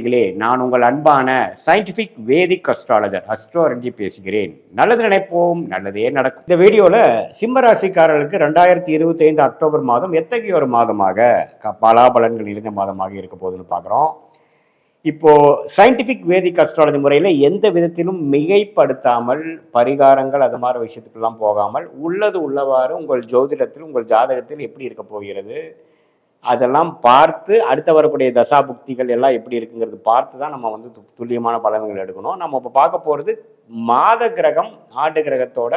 நேயர்களே நான் உங்கள் அன்பான சயின்டிபிக் வேதிக் அஸ்ட்ராலஜர் அஸ்ட்ரோலஜி பேசுகிறேன். நல்லது நினைப்போம் நல்லதே நடக்கும். இந்த வீடியோல சிம்ம ராசிக்காரர்களுக்கு ரெண்டாயிரத்தி இருபத்தி ஐந்து அக்டோபர் மாதம் எத்தகைய ஒரு மாதமாக க- பலாபலன்கள் இருந்த மாதமாக இருக்க போகுதுன்னு பார்க்குறோம் இப்போ சயின்டிபிக் வேதிக் அஸ்ட்ராலஜி முறையில் எந்த விதத்திலும் மிகைப்படுத்தாமல் பரிகாரங்கள் அது மாதிரி விஷயத்துக்கெல்லாம் போகாமல் உள்ளது உள்ளவாறு உங்கள் ஜோதிடத்தில் உங்கள் ஜாதகத்தில் எப்படி இருக்க போகிறது? அதெல்லாம் பார்த்து அடுத்த வரக்கூடிய தசா புக்திகள் எல்லாம் எப்படி இருக்குங்கிறது பார்த்து தான் நம்ம வந்து து- துல்லியமான பலன்கள் எடுக்கணும். நம்ம இப்போ பார்க்க போகிறது மாத கிரகம் ஆண்டு கிரகத்தோட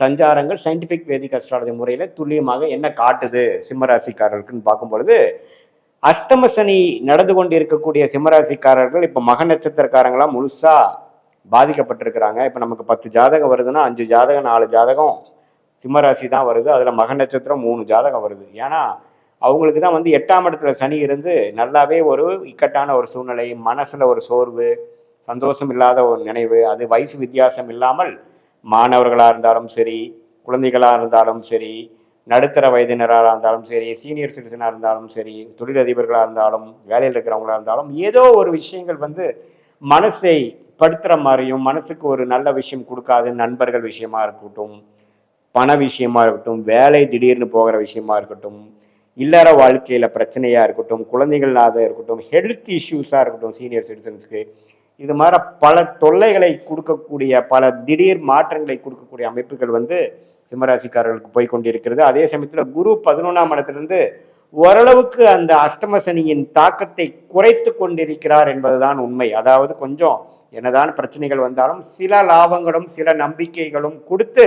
சஞ்சாரங்கள் சயின்டிஃபிக் வேதிக் அஸ்ட்ராலஜி முறையில் துல்லியமாக என்ன காட்டுது சிம்மராசிக்காரர்களுக்குன்னு பார்க்கும் பொழுது அஸ்தம சனி நடந்து கொண்டு இருக்கக்கூடிய சிம்மராசிக்காரர்கள் இப்போ மக நட்சத்திரக்காரங்களாம் முழுசாக பாதிக்கப்பட்டிருக்கிறாங்க. இப்போ நமக்கு பத்து ஜாதகம் வருதுன்னா அஞ்சு ஜாதகம் நாலு ஜாதகம் சிம்மராசி தான் வருது. அதில் மக நட்சத்திரம் மூணு ஜாதகம் வருது. ஏன்னா அவங்களுக்கு தான் வந்து எட்டாம் இடத்துல சனி இருந்து நல்லாவே ஒரு இக்கட்டான ஒரு சூழ்நிலை மனசில் ஒரு சோர்வு சந்தோஷம் இல்லாத ஒரு நினைவு அது வயசு வித்தியாசம் இல்லாமல் மாணவர்களாக இருந்தாலும் சரி குழந்தைகளாக இருந்தாலும் சரி நடுத்தர வயதினராக இருந்தாலும் சரி சீனியர் சிட்டிசனாக இருந்தாலும் சரி தொழிலதிபர்களாக இருந்தாலும் வேலையில் இருக்கிறவங்களா இருந்தாலும் ஏதோ ஒரு விஷயங்கள் வந்து மனசை படுத்துகிற மாதிரியும் மனசுக்கு ஒரு நல்ல விஷயம் கொடுக்காது நண்பர்கள் விஷயமா இருக்கட்டும் பண விஷயமா இருக்கட்டும் வேலை திடீர்னு போகிற விஷயமா இருக்கட்டும் இல்லற வாழ்க்கையில் பிரச்சனையாக இருக்கட்டும் குழந்தைகள்னாத இருக்கட்டும் ஹெல்த் இஷ்யூஸாக இருக்கட்டும் சீனியர் சிட்டிசன்ஸ்க்கு இது மாதிரி பல தொல்லைகளை கொடுக்கக்கூடிய பல திடீர் மாற்றங்களை கொடுக்கக்கூடிய அமைப்புகள் வந்து சிம்மராசிக்காரர்களுக்கு போய் கொண்டிருக்கிறது. அதே சமயத்தில் குரு பதினொன்றாம் இடத்திலிருந்து ஓரளவுக்கு அந்த அஷ்டம சனியின் தாக்கத்தை குறைத்து கொண்டிருக்கிறார் என்பதுதான் உண்மை. அதாவது கொஞ்சம் என்னதான் பிரச்சனைகள் வந்தாலும் சில லாபங்களும் சில நம்பிக்கைகளும் கொடுத்து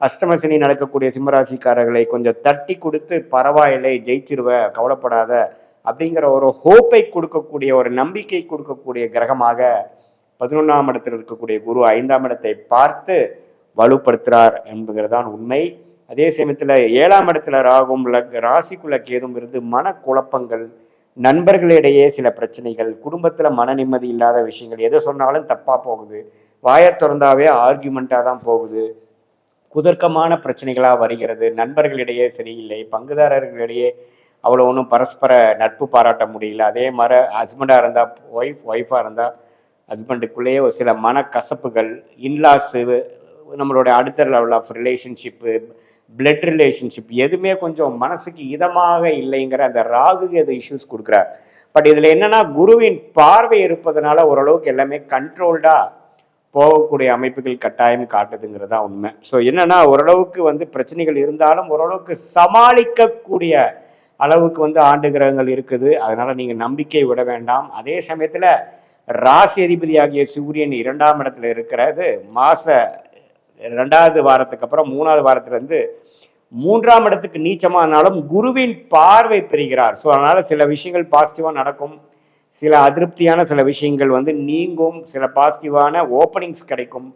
அஸ்தமசனி நடக்கக்கூடிய சிம்மராசிக்காரர்களை கொஞ்சம் தட்டி கொடுத்து பரவாயில்லை ஜெயிச்சிருவ கவலைப்படாத அப்படிங்கிற ஒரு ஹோப்பை கொடுக்கக்கூடிய ஒரு நம்பிக்கை கொடுக்கக்கூடிய கிரகமாக பதினொன்றாம் இடத்தில் இருக்கக்கூடிய குரு ஐந்தாம் இடத்தை பார்த்து வலுப்படுத்துறார் என்பதுதான் உண்மை. அதே சமயத்தில் ஏழாம் இடத்துல ராகும் லக்- ராசிக்குள்ள கேதும் இருந்து மனக்குழப்பங்கள் நண்பர்களிடையே சில பிரச்சனைகள் குடும்பத்தில் மன நிம்மதி இல்லாத விஷயங்கள் எதை சொன்னாலும் தப்பாக போகுது. வாயை திறந்தாவே ஆர்கியூமெண்ட்டாக தான் போகுது. குதர்க்கமான பிரச்சனைகளாக வருகிறது. நண்பர்களிடையே சரியில்லை. பங்குதாரர்களிடையே அவ்வளோ ஒன்றும் பரஸ்பர நட்பு பாராட்ட முடியல. அதே மாதிரி ஹஸ்பண்டாக இருந்தால் ஒய்ஃப் ஒய்ஃபாக இருந்தால் ஹஸ்பண்டுக்குள்ளேயே ஒரு சில மனக்கசப்புகள் இன்லாஸு நம்மளோட அடுத்த level of relationship blood relationship எதுவுமே கொஞ்சம் மனசுக்கு இதமாக இல்லைங்கிற அந்த ராகு அது இஷ்யூஸ் கொடுக்குறார். பட் இதில் என்னென்னா குருவின் பார்வை இருப்பதனால ஓரளவுக்கு எல்லாமே கண்ட்ரோல்டாக போகக்கூடிய அமைப்புகள் கட்டாயம் காட்டுதுங்கிறது தான் உண்மை. ஸோ என்னன்னா ஓரளவுக்கு வந்து பிரச்சனைகள் இருந்தாலும் ஓரளவுக்கு சமாளிக்கக்கூடிய அளவுக்கு வந்து ஆண்டு கிரகங்கள் இருக்குது. அதனால நீங்க நம்பிக்கை விட வேண்டாம். அதே சமயத்துல ராசி அதிபதியாகிய சூரியன் இரண்டாம் இடத்துல இருக்கிறது மாச ரெண்டாவது வாரத்துக்கு அப்புறம் மூணாவது வாரத்துலேருந்து மூன்றாம் இடத்துக்கு நீச்சமானாலும் குருவின் பார்வை பெறுகிறார். ஸோ அதனால சில விஷயங்கள் பாசிட்டிவாக நடக்கும். சில அதிருப்தியான சில விஷயங்கள் வந்து நீங்கும் சில பாசிட்டிவான ஓப்பனிங்ஸ் கிடைக்கும்.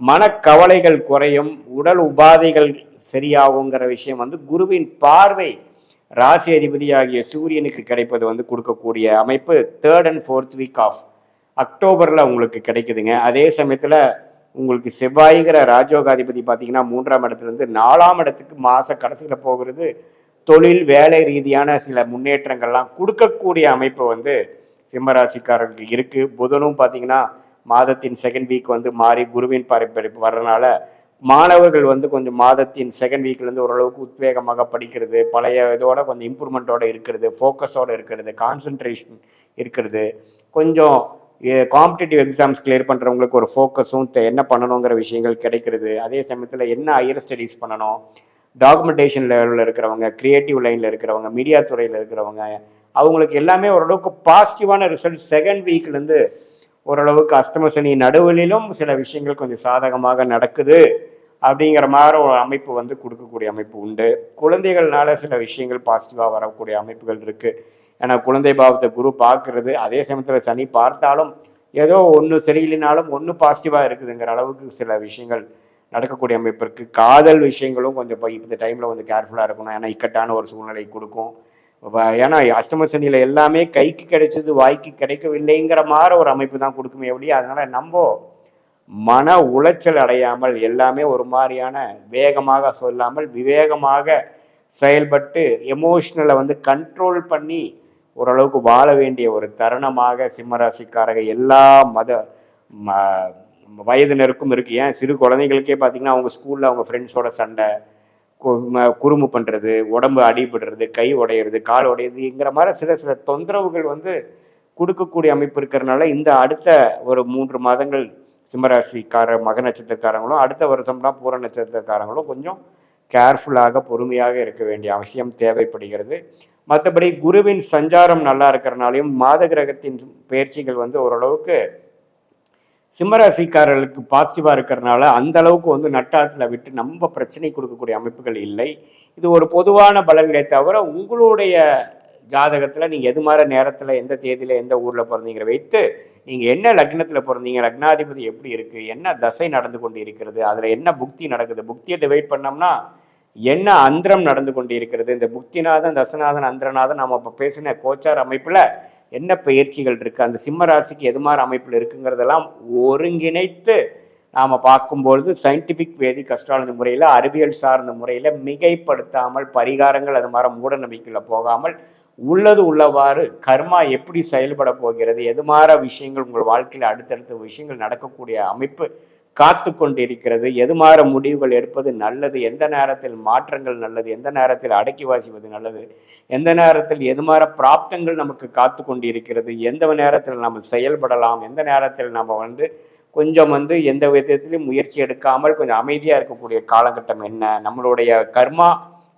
மனக்கவலைகள் குறையும் உடல் உபாதைகள் சரியாகுங்கிற விஷயம் வந்து குருவின் பார்வை. ராசி அதிபதியாகிய சூரியனுக்கு கிடைப்பது வந்து கொடுக்கக்கூடிய அமைப்பு third and fourth week of அக்டோபரில் உங்களுக்கு கிடைக்குதுங்க. அதே சமயத்தில் உங்களுக்கு செவ்வாய்ங்கிற ராஜோகாதிபதி பார்த்தீங்கன்னா மூன்றாம் இடத்துலேருந்து நாலாம் இடத்துக்கு மாத கடைசியில் போகிறது. தொழில் வேலை ரீதியான சில முன்னேற்றங்கள்லாம் கொடுக்கக்கூடிய அமைப்பு வந்து சிம்மராசிக்காரர்களுக்கு இருக்குது புதனும் பார்த்தீங்கன்னா மாதத்தின் செகண்ட் வீக் வந்து மாறி குருவின் பரப்பரிப்பு வர்றனால மாணவர்கள் வந்து கொஞ்சம் மாதத்தின் செகண்ட் வீக்லேருந்து ஓரளவுக்கு உத்வேகமாக படிக்கிறது. பழைய இதோட கொஞ்சம் இம்ப்ரூவ்மெண்ட்டோட இருக்கிறது. ஃபோக்கஸோடு இருக்கிறது. கான்சென்ட்ரேஷன் இருக்கிறது. கொஞ்சம் காம்படிட்டிவ் எக்ஸாம்ஸ் கிளியர் பண்ணுறவங்களுக்கு ஒரு ஃபோக்கஸும் என்ன பண்ணணுங்கிற விஷயங்கள் கிடைக்கிறது. அதே சமயத்தில் என்ன ஹையர் ஸ்டடீஸ் பண்ணணும்? டாக்குமெண்டேஷன் லெவலில் இருக்கிறவங்க க்ரியேட்டிவ் லைனில் இருக்கிறவங்க மீடியா துறையில் இருக்கிறவங்க அவங்களுக்கு எல்லாமே ஓரளவுக்கு பாசிட்டிவான ரிசல்ட் செகண்ட் வீக்லேருந்து ஓரளவுக்கு அஸ்தமசனி நடுவிலும் சில விஷயங்கள் கொஞ்சம் சாதகமாக நடக்குது அப்படிங்கிற மாதிரி ஒரு அமைப்பு வந்து கொடுக்கக்கூடிய அமைப்பு உண்டு. குழந்தைகள்னால சில விஷயங்கள் பாசிட்டிவாக வரக்கூடிய அமைப்புகள் இருக்குது ஏன்னா குழந்தை பாவத்தை குரு பார்க்கறது அதே சமயத்தில் சனி பார்த்தாலும் ஏதோ ஒன்று சரியில்லைனாலும் ஒன்று பாசிட்டிவாக இருக்குதுங்கிற அளவுக்கு சில விஷயங்கள் நடக்கக்கூடிய அமைப்பு இருக்குது காதல் விஷயங்களும் கொஞ்சம் இப்போ இந்த டைமில் கொஞ்சம் கேர்ஃபுல்லாக இருக்கணும். ஏன்னா இக்கட்டான ஒரு சூழ்நிலை கொடுக்கும். ஏன்னா அஷ்டம சனியில் எல்லாமே கைக்கு கிடைச்சது வாய்க்கு கிடைக்கவில்லைங்கிற மாதிரி ஒரு அமைப்பு தான் கொடுக்குமே ஒழிய அதனால் நம்ம மன உளைச்சல் அடையாமல் எல்லாமே ஒரு மாதிரியான வேகமாக சொல்லாமல் விவேகமாக செயல்பட்டு எமோஷ்னலை வந்து கண்ட்ரோல் பண்ணி ஓரளவுக்கு வாழ வேண்டிய ஒரு தருணமாக சிம்மராசிக்காரக எல்லா மத ம- வயதினருக்கும் இருக்குது ஏன்? சிறு குழந்தைகளுக்கே பார்த்தீங்கன்னா அவங்க ஸ்கூலில் அவங்க ஃப்ரெண்ட்ஸோட சண்டை கு- ம- குறும்பு பண்ணுறது உடம்பு அடிபடுறது கை உடையிறது கால் உடையிறதுங்கிற மாதிரி சில சில தொந்தரவுகள் வந்து கொடுக்கக்கூடிய அமைப்பு இருக்கிறனால இந்த அடுத்த ஒரு மூன்று மாதங்கள் சிம்மராசிக்கார மக நட்சத்திரக்காரங்களும் அடுத்த வருஷம்லாம் பூர நட்சத்திரக்காரங்களும் கொஞ்சம் கேர்ஃபுல்லாக பொறுமையாக இருக்க வேண்டிய அவசியம் தேவைப்படுகிறது. மற்றபடி குருவின் சஞ்சாரம் நல்லா இருக்கிறனாலையும் மாத கிரகத்தின் பயிற்சிகள் வந்து ஓரளவுக்கு சிம்மராசிக்காரர்களுக்கு பாசிட்டிவாக இருக்கிறனால அந்த அளவுக்கு வந்து நட்டாத்தில் விட்டு நம்ம பிரச்சனை கொடுக்கக்கூடிய அமைப்புகள் இல்லை. இது ஒரு பொதுவான பலன்களை தவிர உங்களுடைய ஜாதகத்தில் நீங்கள் எது மாதிரி நேரத்தில் எந்த தேதியில் எந்த ஊரில் பிறந்தீங்கிற வைத்து நீங்கள் என்ன லக்னத்தில் பிறந்தீங்க லக்னாதிபதி எப்படி இருக்குது என்ன தசை நடந்து கொண்டு இருக்கிறது அதில் என்ன புக்தி நடக்குது புக்தியை டிவைட் பண்ணோம்னா என்ன அந்திரம் நடந்து கொண்டு இருக்கிறது இந்த புக்திநாதன் தசநாதன் அந்திரநாதன் நம்ம இப்போ பேசின கோச்சார் அமைப்பில் என்ன பயிற்சிகள் இருக்குது அந்த சிம்ம ராசிக்கு எது மாதிரி அமைப்பில் இருக்குங்கிறதெல்லாம் ஒருங்கிணைத்து நாம் பார்க்கும்பொழுது சயின்டிஃபிக் வேதி அஸ்ட்ராலஜி முறையில் அறிவியல் சார்ந்த முறையில் மிகைப்படுத்தாமல் பரிகாரங்கள் அது மாதிரி மூட நம்பிக்கையில் போகாமல் உள்ளது உள்ளவாறு கர்மா எப்படி செயல்பட போகிறது? எது மாதிரி விஷயங்கள் உங்கள் வாழ்க்கையில் அடுத்தடுத்த விஷயங்கள் நடக்கக்கூடிய அமைப்பு காத்து கொண்டிருக்கிறது. எது மாற முடிவுகள் எடுப்பது நல்லது? எந்த நேரத்தில் மாற்றங்கள் நல்லது? எந்த நேரத்தில் அடக்கி வாசிப்பது நல்லது? எந்த நேரத்தில் எது மாற பிராப்தங்கள் நமக்கு காத்து கொண்டிருக்கிறது? எந்த நேரத்தில் நாம் செயல்படலாம்? எந்த நேரத்தில் நம்ம வந்து கொஞ்சம் வந்து எந்த விதத்திலையும் முயற்சி எடுக்காமல் கொஞ்சம் அமைதியாக இருக்கக்கூடிய காலகட்டம் என்ன? நம்மளுடைய கர்மா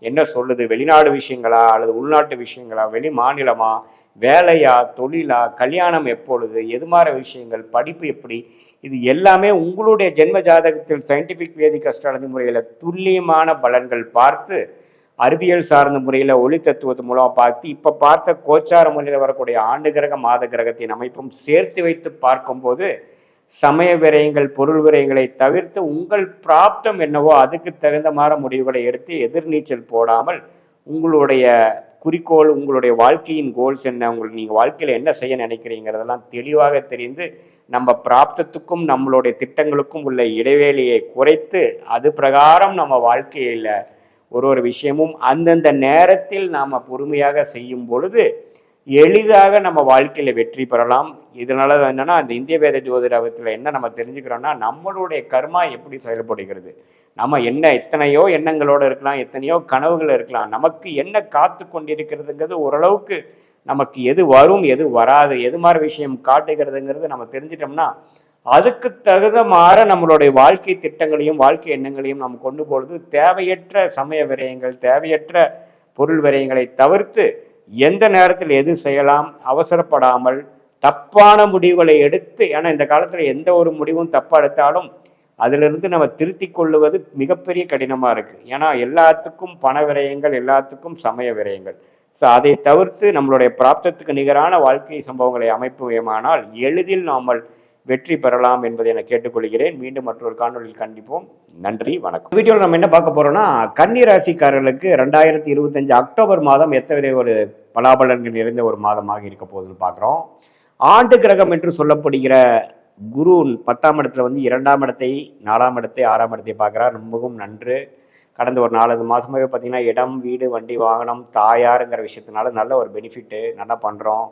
என்ன சொல்லுது? வெளிநாடு விஷயங்களா? அல்லது உள்நாட்டு விஷயங்களா? வெளி மாநிலமா? வேலையா? தொழிலா? கல்யாணம் எப்பொழுது? எது மாதிரி விஷயங்கள்? படிப்பு எப்படி? இது எல்லாமே உங்களுடைய ஜென்ம ஜாதகத்தில் சயின்டிஃபிக் வேதிக் அஸ்ட்ராலஜி முறையில் துல்லியமான பலன்கள் பார்த்து அறிவியல் சார்ந்த முறையில் ஒளி தத்துவத்து மூலமாக பார்த்து இப்போ பார்த்த கோச்சார முறையில் வரக்கூடிய ஆண்டு கிரக மாத கிரகத்தின் அமைப்பும் சேர்த்து வைத்து பார்க்கும்போது சமய விரயங்கள் பொருள் விரயங்களை தவிர்த்து உங்கள் பிராப்தம் என்னவோ அதுக்கு தகுந்த மாதிரி முடிவுகளை எடுத்து எதிர்நீச்சல் போடாமல் உங்களுடைய குறிக்கோள் உங்களுடைய வாழ்க்கையின் கோல்ஸ் என்ன உங்களுக்கு நீங்கள் வாழ்க்கையில் என்ன செய்ய நினைக்கிறீங்கிறதெல்லாம் தெளிவாக தெரிந்து நம்ம பிராப்தத்துக்கும் நம்மளுடைய திட்டங்களுக்கும் உள்ள இடைவேளியை குறைத்து அது பிரகாரம் நம்ம வாழ்க்கையில் ஒரு ஒரு விஷயமும் அந்தந்த நேரத்தில் நாம் பொறுமையாக செய்யும் பொழுது எளிதாக நம்ம வாழ்க்கையில் வெற்றி பெறலாம். இதனால என்னென்னா அந்த இந்திய வேத ஜோதிடத்தில் என்ன நம்ம தெரிஞ்சுக்கிறோம்னா நம்மளுடைய கர்மா எப்படி செயல்படுகிறது? நம்ம என்ன எத்தனையோ எண்ணங்களோடு இருக்கலாம் எத்தனையோ கனவுகள் இருக்கலாம். நமக்கு என்ன காத்து கொண்டிருக்கிறதுங்கிறது ஓரளவுக்கு நமக்கு எது வரும் எது வராது எது மாதிரி விஷயம் காட்டுகிறதுங்கிறது நம்ம தெரிஞ்சிட்டோம்னா அதுக்கு தகுந்த மாற நம்மளுடைய வாழ்க்கை திட்டங்களையும் வாழ்க்கை எண்ணங்களையும் நம்ம கொண்டு போகிறது தேவையற்ற சமய விரயங்கள் தேவையற்ற பொருள் விரயங்களை தவிர்த்து எந்த நேரத்தில் எது செய்யலாம் அவசரப்படாமல் தப்பான முடிவுகளை எடுத்து ஏன்னா இந்த காலத்தில் எந்த ஒரு முடிவும் தப்பாக எடுத்தாலும் அதிலிருந்து நம்ம திருத்தி கொள்ளுவது மிகப்பெரிய கடினமாக இருக்குது ஏன்னா எல்லாத்துக்கும் பண விரயங்கள் எல்லாத்துக்கும் சமய விரயங்கள். ஸோ அதை தவிர்த்து நம்மளுடைய பிராப்தத்துக்கு நிகரான வாழ்க்கை சம்பவங்களை அமைப்புவேமானால் எளிதில் நாமல் வெற்றி பெறலாம் என்பதை நான் கேட்டுக்கொள்கிறேன். மீண்டும் மற்றொரு காணொலியில் கண்டிப்போம். நன்றி வணக்கம். வீடியோவில் நம்ம என்ன பார்க்க போகிறோம்னா கன்னி ராசிக்காரர்களுக்கு ரெண்டாயிரத்தி இருபத்தஞ்சு அக்டோபர் மாதம் எத்தனை ஒரு பலாபலன்கள் நிறைந்த ஒரு மாதமாக இருக்க போகுதுன்னு பார்க்குறோம். ஆண்டு கிரகம் என்று சொல்லப்படுகிற குரு பத்தாம் இடத்துல வந்து இரண்டாம் இடத்தை நாலாம் இடத்தை ஆறாம் இடத்தை பார்க்குறார். ரொம்பவும் நன்று. கடந்த ஒரு நாலஞ்சு மாதமாகவே பார்த்தீங்கன்னா இடம் வீடு வண்டி வாகனம் தாயாருங்கிற விஷயத்தினால நல்ல ஒரு பெனிஃபிட்டு நல்லா பண்ணுறோம்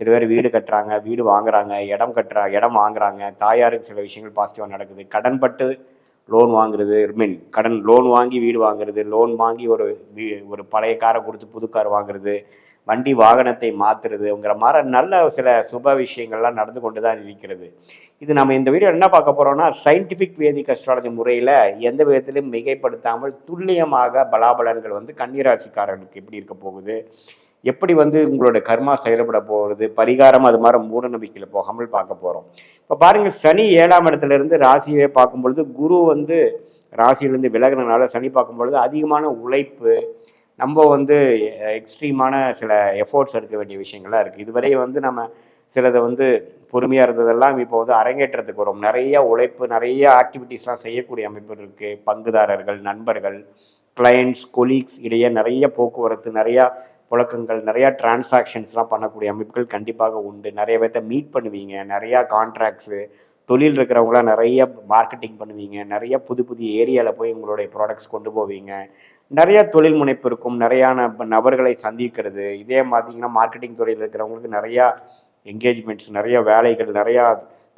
சில பேர் வீடு கட்டுறாங்க வீடு வாங்குறாங்க இடம் கட்டுறா இடம் வாங்குறாங்க. தாயாருக்கு சில விஷயங்கள் பாசிட்டிவாக நடக்குது. கடன்பட்டு லோன் வாங்குறது மீன் கடன் லோன் வாங்கி வீடு வாங்குறது லோன் வாங்கி ஒரு வீ ஒரு பழைய காரை கொடுத்து புது கார் வாங்குறது வண்டி வாகனத்தை மாற்றுறதுங்கிற மாதிரி நல்ல சில சுப விஷயங்கள்லாம் நடந்து கொண்டு தான் இருக்கிறது. இது நம்ம இந்த வீடியோ என்ன பார்க்க போகிறோம்னா சயின்டிஃபிக் வேதிக் அஸ்ட்ராலஜி முறையில் எந்த விதத்திலும் மிகைப்படுத்தாமல் துல்லியமாக பலாபலன்கள் வந்து கன்னிராசிக்காரர்களுக்கு எப்படி இருக்க போகுது எப்படி வந்து உங்களோட கர்மா செயல்பட போகிறது பரிகாரம் அது மாதிரி மூட நம்பிக்கையில் போகாமல் பார்க்க போகிறோம் இப்போ பாருங்கள் சனி ஏழாம் இடத்துல இருந்து ராசியை பார்க்கும் பொழுது குரு வந்து ராசியிலேருந்து விலகினால சனி பார்க்கும் பொழுது அதிகமான உழைப்பு நம்ம வந்து எக்ஸ்ட்ரீமான சில எஃபோர்ட்ஸ் எடுக்க வேண்டிய விஷயங்கள்லாம் இருக்குது இதுவரை வந்து நம்ம சிலதை வந்து பொறுமையாக இருந்ததெல்லாம் இப்போ வந்து அரங்கேற்றத்துக்கு வரும். நிறைய உழைப்பு நிறைய ஆக்டிவிட்டீஸ்லாம் செய்யக்கூடிய அமைப்பு இருக்குது பங்குதாரர்கள் நண்பர்கள் கிளையண்ட்ஸ் கொலீக்ஸ் இடையே நிறைய போக்குவரத்து நிறையா புழக்கங்கள் நிறையா டிரான்சாக்ஷன்ஸ்லாம் பண்ணக்கூடிய அமைப்புகள் கண்டிப்பாக உண்டு. நிறைய பேர்த்த மீட் பண்ணுவீங்க. நிறையா கான்ட்ராக்ட்ஸு தொழில் இருக்கிறவங்களாம் நிறைய மார்க்கெட்டிங் பண்ணுவீங்க. நிறைய புது புது ஏரியாவில் போய் உங்களுடைய ப்ராடக்ட்ஸ் கொண்டு போவீங்க. நிறைய தொழில் முனைப்பு இருக்கும். நிறையான நபர்களை சந்திக்கிறது. இதே பார்த்தீங்கன்னா மார்க்கெட்டிங் துறையில் இருக்கிறவங்களுக்கு நிறையா என்கேஜ்மெண்ட்ஸ் நிறைய வேலைகள் நிறையா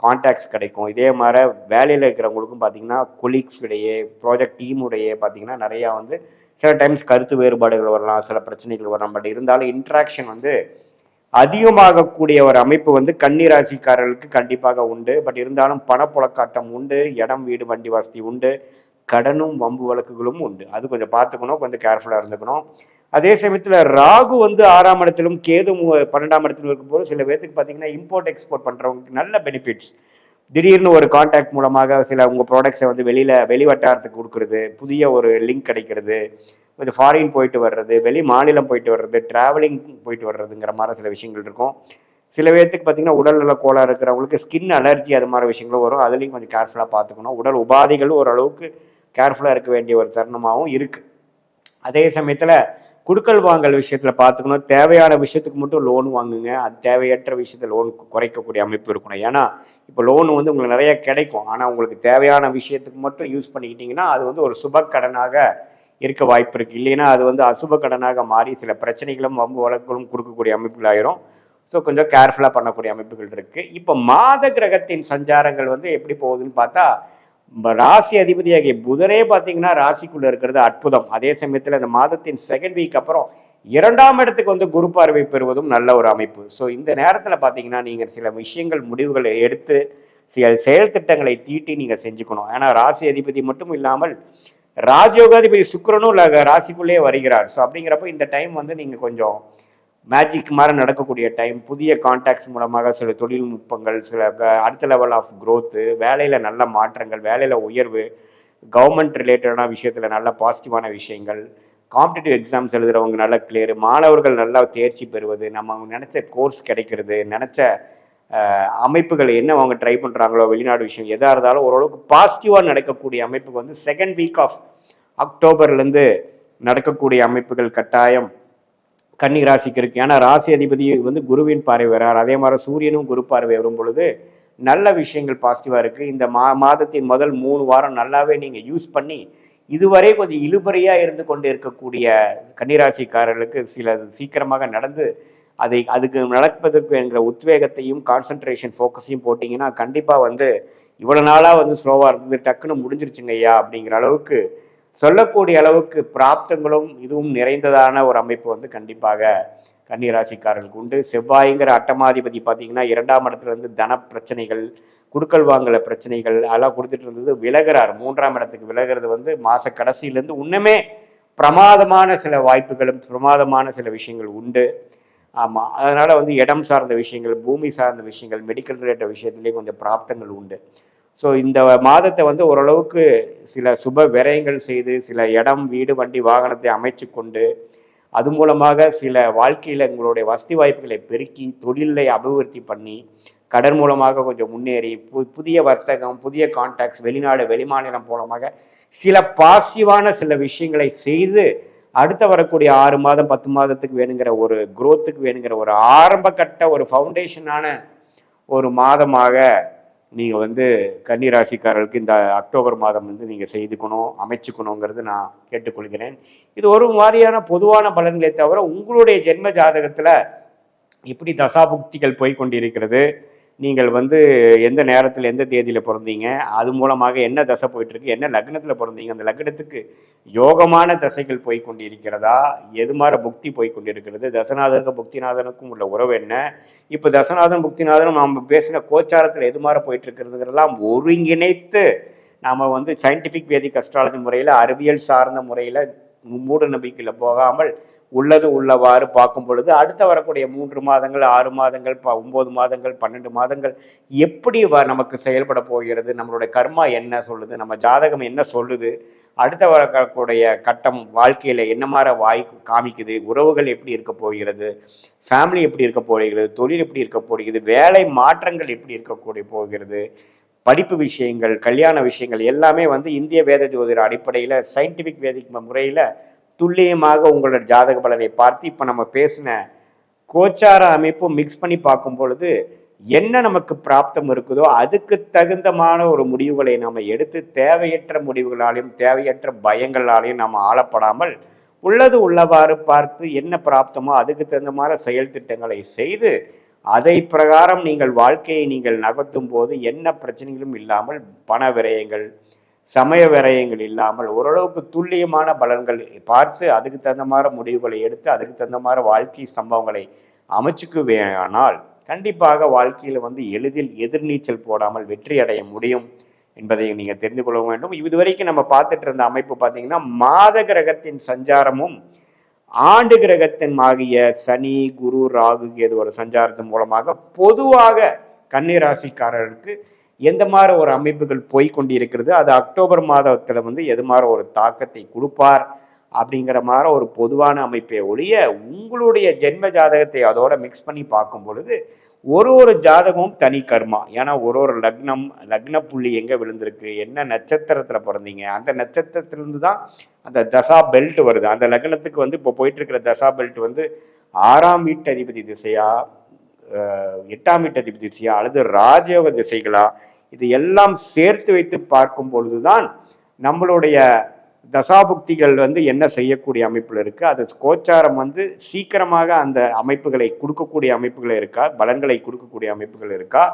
கான்டாக்ட்ஸ் கிடைக்கும். இதே மாதிரி வேலையில் இருக்கிறவங்களுக்கும் பார்த்தீங்கன்னா கொலீக்ஸ் இடையே ப்ராஜெக்ட் டீம் பார்த்தீங்கன்னா நிறையா வந்து சில டைம்ஸ் கருத்து வேறுபாடுகள் வரலாம் சில பிரச்சனைகள் வரலாம். பட் இருந்தாலும் இன்ட்ராக்ஷன் வந்து அதிகமாகக்கூடிய ஒரு அமைப்பு வந்து கன்னிராசிக்காரர்களுக்கு கண்டிப்பாக உண்டு. பட் இருந்தாலும் பணப்புழக்காட்டம் உண்டு இடம் வீடு வண்டி வசதி உண்டு. கடனும் வம்பு வழக்குகளும் உண்டு. அது கொஞ்சம் பார்த்துக்கணும் கொஞ்சம் கேர்ஃபுல்லாக இருந்துக்கணும். அதே சமயத்தில் ராகு வந்து ஆறாம் இடத்திலும் கேது பன்னெண்டாம் இடத்திலும் இருக்கும்போது சில பேர்த்துக்கு பார்த்தீங்கன்னா இம்போர்ட் எக்ஸ்போர்ட் பண்ணுறவங்களுக்கு நல்ல பெனிஃபிட்ஸ் திடீர்னு ஒரு காண்டாக்ட் மூலமாக சில உங்கள் ப்ராடக்ட்ஸை வந்து வெளியில் வெளி வட்டாரத்துக்கு கொடுக்குறது புதிய ஒரு லிங்க் கிடைக்கிறது கொஞ்சம் ஃபாரின் போயிட்டு வர்றது வெளி மாநிலம் போயிட்டு வர்றது டிராவலிங் போயிட்டு வர்றதுங்கிற மாதிரி சில விஷயங்கள் இருக்கும். சில பேர்த்துக்கு பார்த்தீங்கன்னா உடல்நல கோளாறு இருக்கிறவங்களுக்கு ஸ்கின் அலர்ஜி அது மாதிரி விஷயங்களும் வரும். அதுலேயும் கொஞ்சம் கேர்ஃபுல்லாக பார்த்துக்கணும். உடல் உபாதைகள் ஓரளவுக்கு கேர்ஃபுல்லாக இருக்க வேண்டிய ஒரு தருணமாகவும் இருக்குது அதே சமயத்தில் குடுக்கல் வாங்கல் விஷயத்தில் பார்த்துக்கணும் தேவையான விஷயத்துக்கு மட்டும் லோன் வாங்குங்க. அது தேவையற்ற விஷயத்தை லோன் குறைக்கக்கூடிய அமைப்பு இருக்கணும். ஏன்னா இப்போ லோன் வந்து உங்களுக்கு நிறைய கிடைக்கும். ஆனால் உங்களுக்கு தேவையான விஷயத்துக்கு மட்டும் யூஸ் பண்ணிக்கிட்டீங்கன்னா அது வந்து ஒரு சுப கடனாக இருக்க வாய்ப்பு இருக்குது இல்லைன்னா அது வந்து அசுப கடனாக மாறி சில பிரச்சனைகளும் வம்பு வழக்குகளும் கொடுக்கக்கூடிய அமைப்புகள் ஆயிரும். ஸோ கொஞ்சம் கேர்ஃபுல்லாக பண்ணக்கூடிய அமைப்புகள் இருக்குது இப்போ மாத கிரகத்தின் சஞ்சாரங்கள் வந்து எப்படி போகுதுன்னு பார்த்தா ராசி அதிபதியாகிய புதனே பார்த்தீங்கன்னா ராசிக்குள்ள இருக்கிறது அற்புதம். அதே சமயத்தில் இந்த மாதத்தின் செகண்ட் வீக் அப்புறம் இரண்டாம் இடத்துக்கு வந்து குரு பார்வை பெறுவதும் நல்ல ஒரு அமைப்பு. ஸோ இந்த நேரத்தில் பார்த்தீங்கன்னா நீங்கள் சில விஷயங்கள் முடிவுகளை எடுத்து சில செயல் திட்டங்களை தீட்டி நீங்கள் செஞ்சுக்கணும். ஏன்னா ராசி அதிபதி மட்டும் இல்லாமல் ராஜயோகாதிபதி சுக்கரனும் ராசிக்குள்ளேயே வருகிறார். ஸோ அப்படிங்கிறப்ப இந்த டைம் வந்து நீங்கள் கொஞ்சம் மேஜிக் மாதிரி நடக்கக்கூடிய டைம் புதிய கான்டாக்ட்ஸ் மூலமாக சில தொழில்நுட்பங்கள் சில அடுத்த லெவல் ஆஃப் க்ரோத்து வேலையில் நல்ல மாற்றங்கள் வேலையில் உயர்வு கவர்மெண்ட் ரிலேட்டடான விஷயத்தில் நல்ல பாசிட்டிவான விஷயங்கள் காம்படிட்டிவ் எக்ஸாம்ஸ் எழுதுகிறவங்க நல்ல கிளியர் மாணவர்கள் நல்லா தேர்ச்சி பெறுவது நம்ம அவங்க நினச்ச கோர்ஸ் கிடைக்கிறது நினச்ச அமைப்புகள் என்ன அவங்க ட்ரை பண்ணுறாங்களோ வெளிநாடு விஷயம் எதாக இருந்தாலும் ஓரளவுக்கு பாசிட்டிவாக நடக்கக்கூடிய அமைப்புக்கு வந்து செகண்ட் வீக் ஆஃப் அக்டோபர்லேருந்து நடக்கக்கூடிய அமைப்புகள் கட்டாயம். கன்னி ராசிக்கு இருக்கு. ஏன்னா ராசி அதிபதி வந்து குருவின் பார்வை வரார். அதே மாதிரி சூரியனும் குரு பார்வை வரும் பொழுது நல்ல விஷயங்கள் பாசிட்டிவாக இருக்குது இந்த மா மாதத்தின் முதல் மூணு வாரம் நல்லாவே நீங்கள் யூஸ் பண்ணி இதுவரை கொஞ்சம் இழுபறியாக இருந்து கொண்டு இருக்கக்கூடிய கன்னிராசிக்காரர்களுக்கு சில சீக்கிரமாக நடந்து அதை அதுக்கு நடப்பதற்கு என்கிற உத்வேகத்தையும் கான்சன்ட்ரேஷன் ஃபோக்கஸையும் போட்டிங்கன்னா கண்டிப்பாக வந்து இவ்வளோ நாளாக வந்து ஸ்லோவாக இருந்தது டக்குன்னு முடிஞ்சிருச்சுங்க ஐயா அப்படிங்கிற அளவுக்கு சொல்லக்கூடிய அளவுக்கு பிராப்தங்களும் இதுவும் நிறைந்ததான ஒரு அமைப்பு வந்து கண்டிப்பாக கன்னிராசிக்காரர்களுக்கு உண்டு. செவ்வாய்ங்கிற அட்டமாதிபதி பார்த்தீங்கன்னா இரண்டாம் இடத்துல இருந்து தன பிரச்சனைகள் குடுக்கல் வாங்கல பிரச்சனைகள் அதெல்லாம் கொடுத்துட்டு இருந்தது விலகிறார். மூன்றாம் இடத்துக்கு விலகிறது வந்து மாத கடைசியிலேருந்து இன்னுமே பிரமாதமான சில வாய்ப்புகளும் பிரமாதமான சில விஷயங்கள் உண்டு. ஆமாம் அதனால் வந்து இடம் சார்ந்த விஷயங்கள் பூமி சார்ந்த விஷயங்கள் மெடிக்கல் ரிலேட்டட் விஷயத்துலேயும் கொஞ்சம் பிராப்தங்கள் உண்டு. ஸோ இந்த மாதத்தை வந்து ஓரளவுக்கு சில சுப விரயங்கள் செய்து சில இடம் வீடு வண்டி வாகனத்தை அமைச்சு கொண்டு அது மூலமாக சில வாழ்க்கையில் உங்களுடைய வசதி வாய்ப்புகளை பெருக்கி தொழிலை அபிவிருத்தி பண்ணி கடன் மூலமாக கொஞ்சம் முன்னேறி பு- புதிய வர்த்தகம் புதிய கான்டாக்ட்ஸ் வெளிநாடு வெளிமாநிலம் மூலமாக சில பாசிட்டிவான சில விஷயங்களை செய்து அடுத்த வரக்கூடிய ஆறு மாதம் பத்து மாதத்துக்கு வேணுங்கிற ஒரு குரோத்துக்கு வேணுங்கிற ஒரு ஆரம்ப கட்ட ஒரு ஃபவுண்டேஷனான ஒரு மாதமாக நீங்கள் வந்து கன்னி ராசிக்காரர்களுக்கு இந்த அக்டோபர் மாதம் வந்து நீங்கள் செய்துக்கணும் அமைச்சுக்கணுங்கிறது நான் கேட்டுக்கொள்கிறேன். இது ஒரு மாதிரியான பொதுவான பலன்களை தவிர உங்களுடைய ஜென்ம ஜாதகத்தில் இப்படி தசாபுக்திகள் போய் கொண்டிருக்கிறது. நீங்கள் வந்து எந்த நேரத்தில் எந்த தேதியில் பிறந்தீங்க அது மூலமாக என்ன தசை போயிட்டுருக்கு என்ன லக்னத்தில் பிறந்தீங்க அந்த லக்னத்துக்கு யோகமான தசைகள் போய் கொண்டிருக்கிறதா? எது மாதிரி புக்தி போய் கொண்டிருக்கிறது? தசநாதனுக்கும் புக்திநாதனுக்கும் உள்ள உறவு என்ன? இப்போ தசநாதன் புக்திநாதனும் நாம் பேசின கோச்சாரத்தில் எது மாதிரி போயிட்டு இருக்கிறதுங்கிறதெல்லாம் ஒருங்கிணைத்து நாம் வந்து சயின்டிஃபிக் வேதிக் அஸ்ட்ராலஜி முறையில் அறிவியல் சார்ந்த முறையில் மூட நம்பிக்கையில் போகாமல் உள்ளது உள்ளவாறு பார்க்கும் பொழுது அடுத்த வரக்கூடிய மூன்று மாதங்கள் ஆறு மாதங்கள் ப ஒம்பது மாதங்கள் பன்னெண்டு மாதங்கள் எப்படி வ நமக்கு செயல்பட போகிறது நம்மளுடைய கர்மா என்ன சொல்லுது நம்ம ஜாதகம் என்ன சொல்லுது அடுத்த வரக்கூடிய கட்டம் வாழ்க்கையில் என்ன மாதிரி வாய் காமிக்குது உறவுகள் எப்படி இருக்க போகிறது ஃபேமிலி எப்படி இருக்க போகிறது தொழில் எப்படி இருக்க போகிறது வேலை மாற்றங்கள் எப்படி இருக்கக்கூடிய போகிறது படிப்பு விஷயங்கள் கல்யாண விஷயங்கள் எல்லாமே வந்து இந்திய வேத ஜோதிட அடிப்படையில் சயின்டிஃபிக் வேதிக் முறையில் துல்லியமாக உங்களோட ஜாதக பலனை பார்த்து இப்போ நம்ம பேசின கோச்சார அமைப்பும் மிக்ஸ் பண்ணி பார்க்கும் பொழுது என்ன நமக்கு பிராப்தம் இருக்குதோ அதுக்கு தகுந்தமான ஒரு முடிவுகளை நம்ம எடுத்து தேவையற்ற முடிவுகளாலையும் தேவையற்ற பயங்களாலையும் நாம் ஆளப்படாமல் உள்ளது உள்ளவாறு பார்த்து என்ன பிராப்தமோ அதுக்கு தகுந்த மாதிரி செயல் திட்டங்களை செய்து அதை பிரகாரம் நீங்கள் வாழ்க்கையை நீங்கள் நகர்த்தும் போது என்ன பிரச்சனைகளும் இல்லாமல் பண விரயங்கள் சமய விரயங்கள் இல்லாமல் ஓரளவுக்கு துல்லியமான பலன்கள் பார்த்து அதுக்கு தகுந்த மாதிரி முடிவுகளை எடுத்து அதுக்கு தகுந்த மாதிரி வாழ்க்கை சம்பவங்களை அமைச்சுக்குவேனால் கண்டிப்பாக வாழ்க்கையில் வந்து எளிதில் எதிர்நீச்சல் போடாமல் வெற்றி அடைய முடியும் என்பதை நீங்கள் தெரிந்து கொள்ள வேண்டும். இதுவரைக்கும் நம்ம பார்த்துட்டு இருந்த அமைப்பு பார்த்தீங்கன்னா மாத கிரகத்தின் சஞ்சாரமும் ஆண்டு கிரகத்தின் ஆகிய சனி குரு ராகு கேதுவோட சஞ்சாரத்தின் மூலமாக பொதுவாக கன்னிராசிக்காரர்களுக்கு எந்த மாதிரி ஒரு அமைப்புகள் போய் கொண்டிருக்கிறது? அது அக்டோபர் மாதத்தில் வந்து எது மாதிரி ஒரு தாக்கத்தை கொடுப்பார்? அப்படிங்கிற மாதிரி ஒரு பொதுவான அமைப்பை ஒழிய உங்களுடைய ஜென்ம ஜாதகத்தை அதோட மிக்ஸ் பண்ணி பார்க்கும் பொழுது ஒரு ஒரு ஜாதகமும் தனி கர்மா. ஏன்னா ஒரு ஒரு லக்னம் லக்ன புள்ளி எங்கே விழுந்திருக்கு என்ன நட்சத்திரத்தில் பிறந்தீங்க அந்த நட்சத்திரத்திலிருந்து தான் அந்த தசா பெல்ட் வருது. அந்த லக்னத்துக்கு வந்து இப்போ போயிட்டு இருக்கிற தசா பெல்ட் வந்து ஆறாம் வீட்டு அதிபதி திசையா எட்டாம் வீட்டு அதிபதி திசையா அல்லது ராஜயோக திசைகளா இது எல்லாம் சேர்த்து வைத்து பார்க்கும் பொழுதுதான் நம்மளுடைய தசாபுக்திகள் வந்து என்ன செய்யக்கூடிய அமைப்பில் இருக்குது அது கோச்சாரம் வந்து சீக்கிரமாக அந்த அமைப்புகளை கொடுக்கக்கூடிய அமைப்புகள் இருக்கா? பலன்களை கொடுக்கக்கூடிய அமைப்புகள் இருக்கா?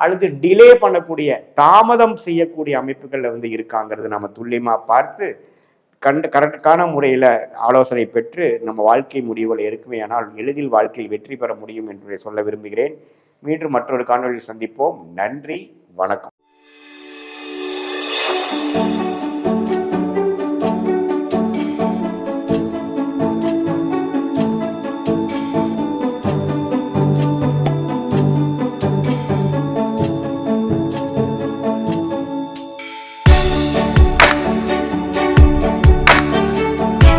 அல்லது டிலே பண்ணக்கூடிய தாமதம் செய்யக்கூடிய அமைப்புகளில் வந்து இருக்காங்கிறது நம்ம துல்லியமாக பார்த்து கண்டு கரெக்டான முறையில் ஆலோசனை பெற்று நம்ம வாழ்க்கை முடிவுகளை எடுக்குமே ஆனால் எளிதில் வாழ்க்கையில் வெற்றி பெற முடியும் என்று சொல்ல விரும்புகிறேன். மீண்டும் மற்றொரு காணொலியில் சந்திப்போம். நன்றி வணக்கம்.